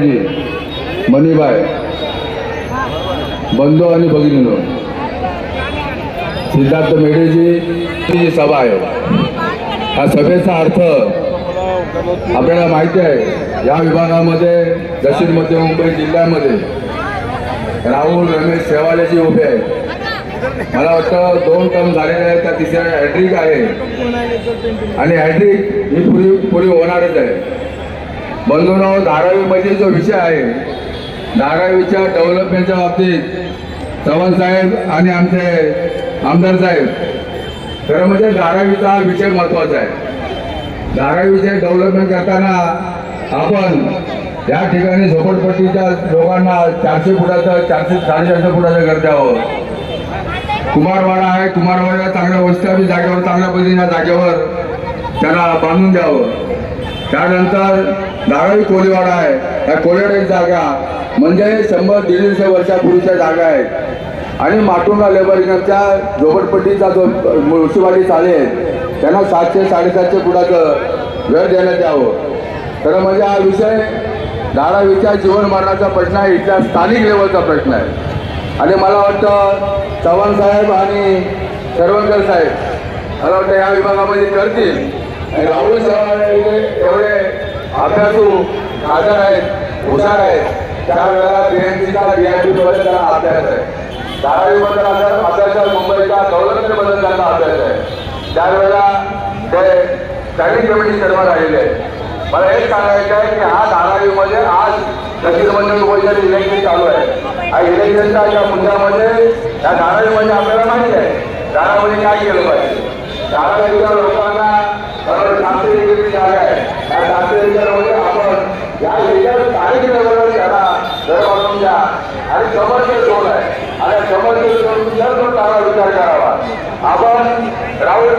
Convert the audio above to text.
मणिबाय बंधू आणि भगिनीनो सिद्धार्थ मेढेजी सभा आहे. हा सभेचा अर्थ आपल्याला माहिती आहे या विभागामध्ये दक्षिण मध्य मुंबई जिल्ह्यामध्ये राहुल रमेश शेवालेजी उभे आहेत. मला वाटतं दोन टर्म झालेले आहेत त्या तिसऱ्या हॅड्रिक आहे. आणि हॅड्रिक ही पुरी पुरी होणारच आहे. बंधूंनो धारावीमध्ये जो विषय आहे धारावीच्या डेव्हलपमेंटच्या बाबतीत चव्हाण साहेब आणि आमचे आमदार साहेब खरं म्हणजे धारावीचा हा विषय महत्त्वाचा आहे. धारावीचे डेव्हलपमेंट करताना आपण या ठिकाणी झोपडपट्टीच्या लोकांना चारशे फुटाचं चारशे साडेचारशे फुटाचं घर द्यावं. कुमारवाडा आहे कुमारवाडा चांगल्या वस्त्या जागेवर चांगल्या पद्धतीने जागेवर त्यांना बांधून द्यावं. त्यानंतर धारावी कोळीवाडा आहे. त्या कोळीवाड्याची जागा. म्हणजे शंभर दीडशे वर्षापूर्वीच्या जागा आहेत. आणि माटुंगा लेबरिंगच्या झोपडपट्टीचा जो मुळशीवाडी चालेल त्यांना सातशे साडेसातशे फुटाचं घर देण्यात यावं. तर म्हणजे हा विषय धारावीच्या जीवनमरणाचा प्रश्न आहे इथल्या स्थानिक लेवलचा प्रश्न आहे. आणि मला वाटतं चव्हाण साहेब आणि सरवणकर साहेब मला वाटतं या विभागामध्ये करतील. राहुल चव्हाण एवढे अभ्यासू खासदार आहेत हुशार आहेत. चार वेळा बीएनसीचा बीआयपी बद्दल त्यांना अभ्यास आहे. धारावी बद्दल अभ्यास आहे मुंबईचा दौलतमध्ये त्यांना अभ्यास आहे. त्यावेळेला ते स्टँडिंग कमिटी चेअरमन राहिलेले आहेत मला हेच सांगायचं आहे की हा धारावीमध्ये आज दक्षिण मंडळ मुंबईचं इलेक्शन चालू आहे. हा इलेक्शनच्या या मुद्द्यामध्ये या धारावीमध्ये आपल्याला माहिती आहे. धारावीने काय केलं पाहिजे? धारावीला लोकांना बरोबर सातशे एकरची जागा आहे या सातशे एकरमध्ये आपण या एरियात स्थानिक लेवलवर त्याला घर आणि कमर्शियल झोन आहे. आणि कमर्शियल झोन विचार करून त्याला विचार करावा. आपण राहुल